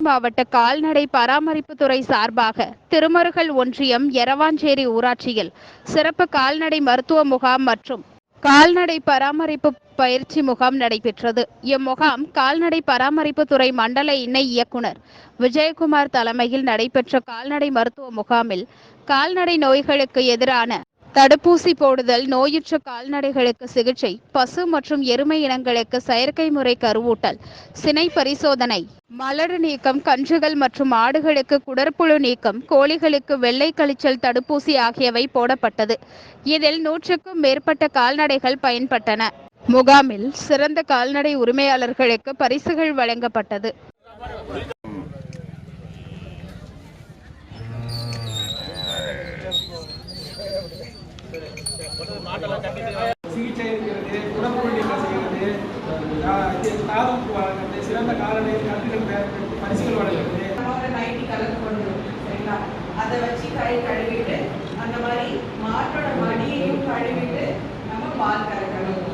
மாவட்ட கால்நடை பராமரிப்புத்துறை சார்பாக திருமருகல் ஒன்றியம் எரவாஞ்சேரி ஊராட்சியில் சிறப்பு கால்நடை மருத்துவ முகாம் மற்றும் கால்நடை பராமரிப்பு பயிற்சி முகாம் நடைபெற்றது. இம்முகாம் கால்நடை பராமரிப்புத்துறை மண்டல இணை இயக்குனர் விஜயகுமார் தலைமையில் நடைபெற்ற கால்நடை மருத்துவ முகாமில் கால்நடை நோய்களுக்கு எதிரான தடுப்பூசி போடுதல் நோயுற்ற கால்நடைகளுக்கு சிகிச்சை பசு மற்றும் எருமை இனங்களுக்கு செயற்கை முறை கருவூட்டல் சினை பரிசோதனை மலடு நீக்கம் கன்றுகள் மற்றும் ஆடுகளுக்கு குடற்புழு நீக்கம் கோழிகளுக்கு வெள்ளை கழிச்சல் தடுப்பூசி ஆகியவை போடப்பட்டது. இதில் நூற்றுக்கும் மேற்பட்ட கால்நடைகள் பயன்பட்டன. முகாமில் சிறந்த கால்நடை உரிமையாளர்களுக்கு பரிசுகள் வழங்கப்பட்டது. சிகிச்சை இருக்கிறது உடற்புள்ளிகள் செய்கிறது தாதம் வழங்குறது சிறந்த காலநிலை கற்கள் பரிசுகள் வழங்குறது நைட்டி கலர் கொண்டு சரிங்களா? அதை வச்சு கை கழுவிட்டு அந்த மாதிரி மாட்டோட மடியையும் கழுவிட்டு நம்ம பால் கறக்கணும்.